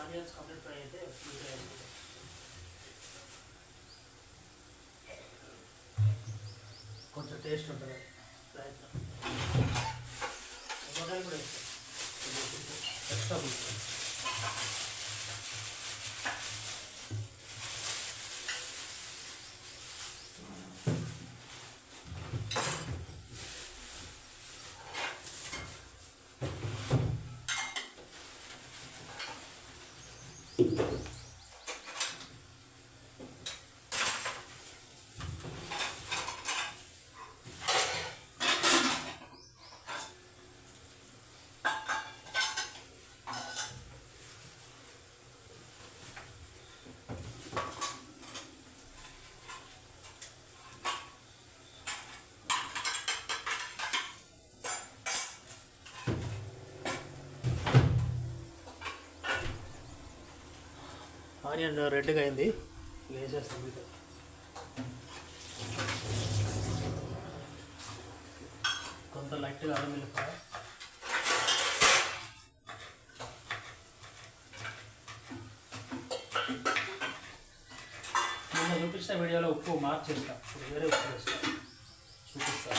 audience complete பண்ணிட்டு கொஞ்சம் taste வந்துடும் ఆనియన్ రెడ్గా అయింది. వేసేస్తాం మీకు కొంత లైట్గా అల్లం వెల్లిపాయ. నిన్న చూపించిన వీడియోలో ఉప్పు మార్చేస్తా. ఇప్పుడు వేరే ఉప్పు వేస్తా. చూపిస్తా.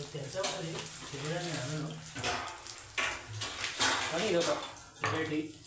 ఉప్పు తెలుసా మరి? చేయడానికి అనను. Ano yun ito? 30.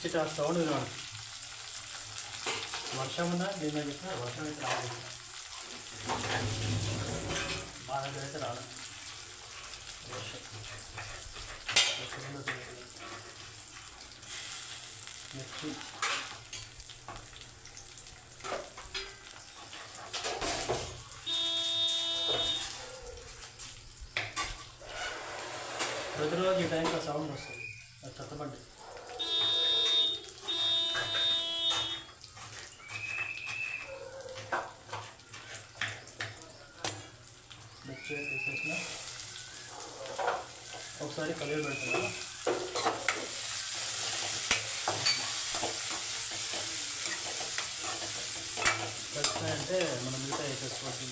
చిక్ ఆ సౌండ్ వినవాలి వర్షం ఉందా? నేను చెప్పిన వర్షం అయితే రాదు మా దగ్గర అయితే రాదు మిర్చి ప్రతిరోజు ఈ టైంకి సౌండ్ వస్తుంది. అది తీసేసిన ఒకసారి కలిగి పెడుతున్నా అంటే మనం మిగతా వేసేసుకోవచ్చు.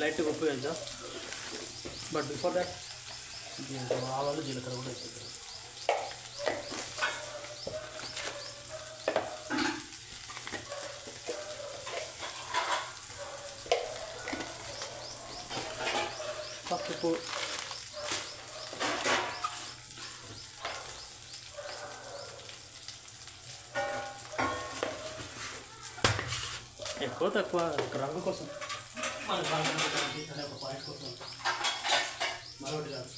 లైట్గా ఉప్పు వేద్దాం. బట్ బిఫోర్ దాట్ ఆవాలు జీలకర్ర కూడా వేసేద్దాం పసుపు ఎక్కువ తక్కువ ఒక రంగు కోసం మన బాగుంటుంది అనే ఒక పాయింట్ కోసం మరొకటి కాదు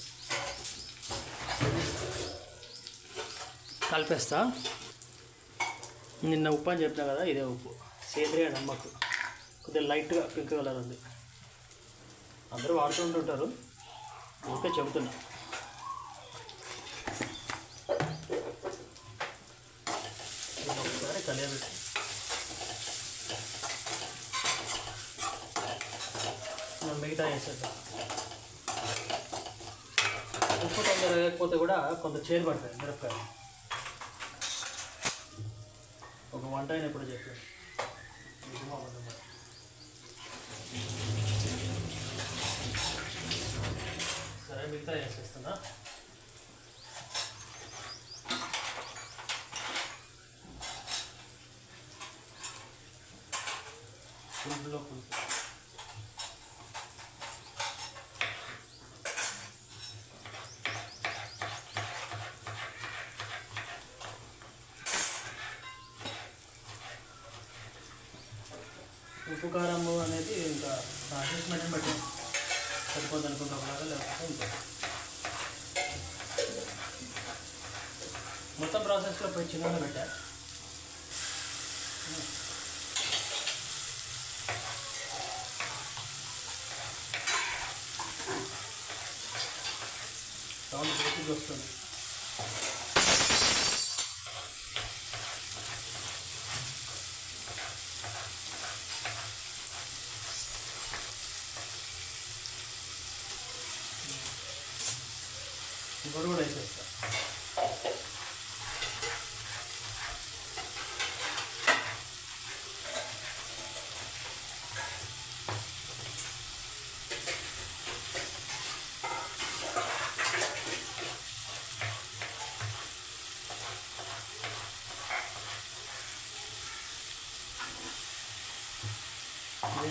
కలిపేస్తా నిన్న ఉప్పు అని చెప్పినా కదా ఇదే ఉప్పు సేంద్రియ నమ్మకు కొద్దిగా లైట్గా పింక్ కలర్ ఉంది అందరూ వాడుతూ ఉంటుంటారు. ఓకే చెబుతున్నా. ఒకసారి కలియబెట్టి మిగతా వేసేద్దాం. ఉప్పు తొందర వేయకపోతే కూడా కొంత చేరు పడతాయి మిరపకాయలు. ఒక వంట అయినప్పుడు చెప్పాను మిగతా వేసేస్తున్నా పులుపులో పులుపు ఉప్పు కారము అనేది ఇంకా అడ్జస్ట్మెంట్ని బట్టి సరిపోద్ది అనుకుంటే లేకపోతే ఉంటుంది మొత్తం ప్రాసెస్లో పోయి చిన్నగా పెట్టా. సౌండ్ బేసిక్ వస్తుంది ఇంకోటి కూడా వేసేస్తా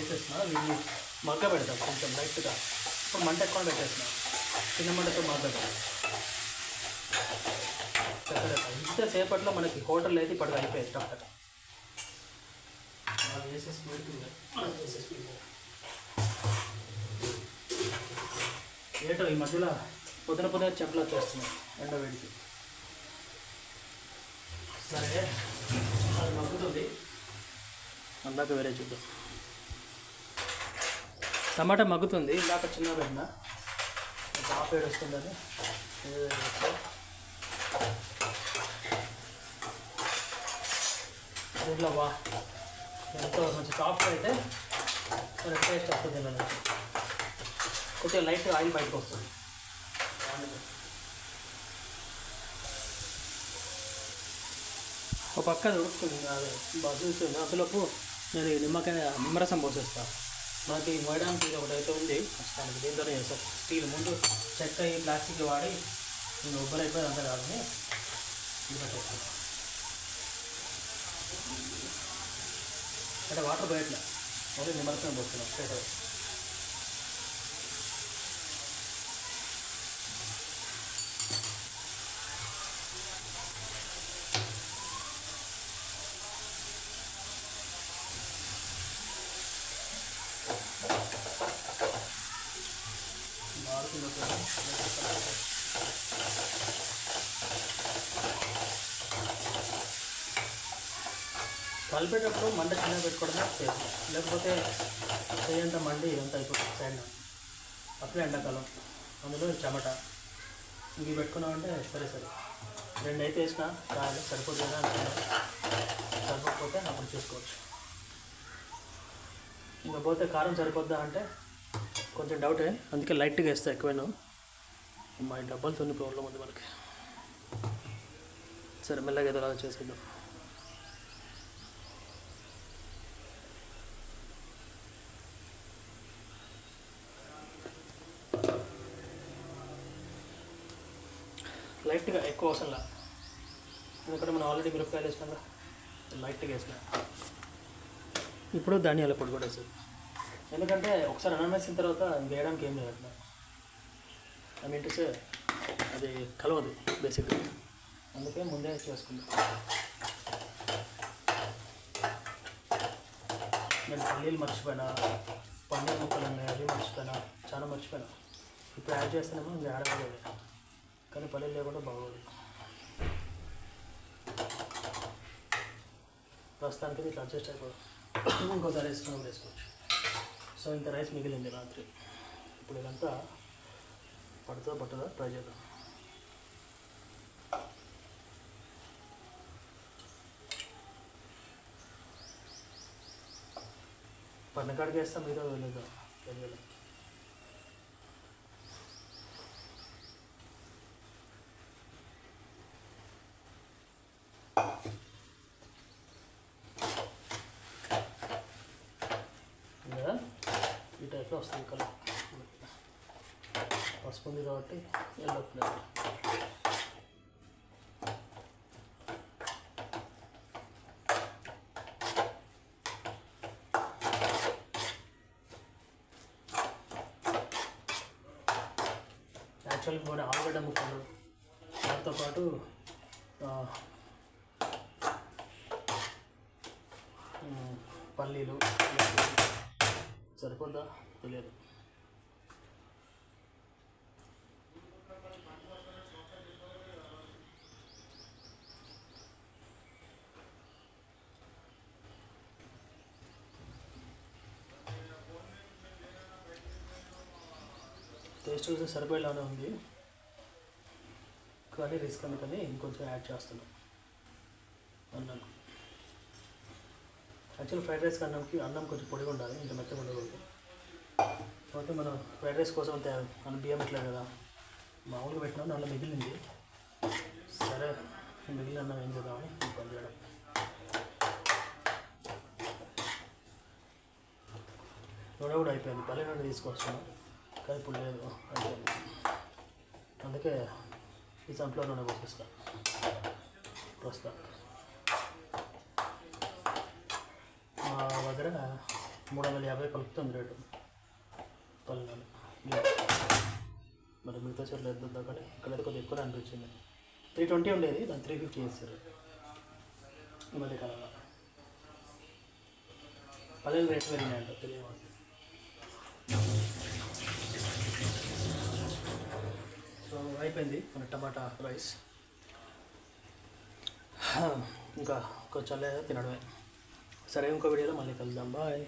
వేసేసిన వీళ్ళు మగ్గ పెడతాం కొంచెం లైట్గా ఇప్పుడు మంట ఎక్కువ పెట్టేసిన చిన్న మంటతో చక్కగా ఇంతసేపట్లో మనకి హోటల్ అయితే ఇప్పటికి అది వేసేసి పెడుతుంది. ఏటో ఈ మధ్యలో పొద్దున పొద్దున చెప్పులు వచ్చేస్తున్నాయి ఎండ వేడికి. సరే అది మగ్గుతుంది. అందాక వేరే చూద్దాం టమాటా మగ్గుతుంది. ఇందాక చిన్న పెట్టిన. ఆఫ్ ఏడు వస్తుందని ఏదో వేస్తా. దీంట్లో వా. ఎంతో మంచి సాఫ్ట్ అయితే కొంచెం టేస్ట్ వస్తుంది తినడానికి కొంచెం లైట్ ఆయిల్ బయటకు వస్తుంది. ఒక పక్క అది ఉడుకుతుంది చూస్తుంది అందులోపు నేను నిమ్మకాయ నిమ్మరసం పోసేస్తాను మనకి మోయడానికి ఇది ఒకటి అయితే ఉంది. దీని దీంతోనే చేస్తాం స్టీల్ ముందు చెక్క ఈ ప్లాస్టిక్ వాడి నేను ఉబ్బరైపోయి అంతా కాదని అంటే వాటర్ బయటలే ఓన్లీ నిమ్మరసం పోతున్నాం స్ట్రైట్ అవే మారుతుంది కలిపేటప్పుడు మంట చిన్న పెట్టుకోవడమే సేఫ్ లేకపోతే చేయంత మండి ఇదంతా అయిపోతుంది సైడ్ అప్పుడే ఎండాకాలం. అందులో చెమట ఇవి పెట్టుకున్నామంటే సరే సరే. రెండు అయితే వేసిన చాలు సరిపోతుందా అనుకున్నా. సరిపోకపోతే అప్పుడు చూసుకోవచ్చు. ఇంకా పోతే కారం సరిపోద్దా అంటే కొంచెం డౌటే అందుకే లైట్గా వేస్తా ఎక్కువైనా. మా డబ్బాలతో ప్రాబ్లం ఉంది మనకి. సరే మెల్లగా ఏదో అలా చేసేద్దాం. లైట్గా ఎక్కువ అవసరం లేదు ఎందుకంటే మనం ఆల్రెడీ మిరపకాయలు వేసినాం కదా. లైట్గా వేసిన. ఇప్పుడు ధనియాల పొడి కూడా వేసాను ఎందుకంటే ఒకసారి అన్నం వేసిన తర్వాత వేయడానికి ఏం లేదు అట్లా ఐ మీన్ సే అది కలవదు బేసిక్గా అందుకే ముందే చేసుకుందాం. నేను పల్లీలు మర్చిపోయినా పన్నీర్ ముక్కలు ఉన్నాయి అవి మర్చిపోయినా చాలా మర్చిపోయినా. ఇప్పుడు యాడ్ చేస్తేనేమో ఇంకా యాడ్ అవ్వలేదు. కానీ పల్లీలు లేకుండా బాగోదు. ప్రస్తుతానికి ఇట్లా అడ్జస్ట్ అయిపోదు. ఇంకోసారి వేసుకున్నాం వేసుకోవచ్చు. సో ఇంత రైస్ మిగిలింది రాత్రి. ఇప్పుడు ఇదంతా పడుతుందా పట్టుదా? ట్రై చేద్దాం. పన్నకాడికి వేస్తాం మీరు వెళ్ళదు వెళ్ళదు కదా ఈ వస్తుంది కలర్ పసుపు ఉంది కాబట్టి ఎల్లో ఫ్లేవర్ యాక్చువల్గా మన ఆలుగడ్డ ముక్కలు. దాంతో పాటు పల్లీలు సరిపోద్దా? తెలియదు టేస్ట్ చూస్తే సరిపోయేలానే ఉంది. కానీ రిస్క్ అందుకని ఇంకొంచెం యాడ్ చేస్తున్నాం. అన్నం. యాక్చువల్ ఫ్రైడ్ రైస్ అన్నంకి అన్నం కొంచెం పొడిగా ఉండాలి ఇంత మెత్తగా ఉండకూడదు. కాబట్టి మనం ఫ్రైడ్ రైస్ కోసం అంతే మనం బియ్యం పెట్టలేదు కదా. మామూలుగా పెట్టినాం దాంట్లో మిగిలింది. సరే మిగిలిన అన్నం ఏం చేద్దామని పని చేయడం. నూనె కూడా అయిపోయింది పల్లె నూనె తీసుకొచ్చాను కానీ ఇప్పుడు లేదు అయిపోయింది. అందుకే ఈ సంప్లో నూనె పోసేస్తా. ప్రస్తుతం. మా దగ్గర మూడు వందల యాభై కలుపుతుంది రేటు. పల్లె మరి మిగతా చోట్ల ఎంత ఉందో కానీ ఇక్కడ కొద్దిగా ఎక్కువ అనిపించింది. త్రీ ట్వంటీ ఉండేది దాన్ని త్రీ ఫిఫ్టీ చేస్తారు ఈ మధ్య కాలంలో పల్లెలు రేట్లు పెరిగినాయంట తెలియదు సో అయిపోయింది మన టమాటా రైస్. ఇంకా కొంచెం తినడమే. సరే ఇంకో వీడియోలో మళ్ళీ కలుద్దాం. బాయ్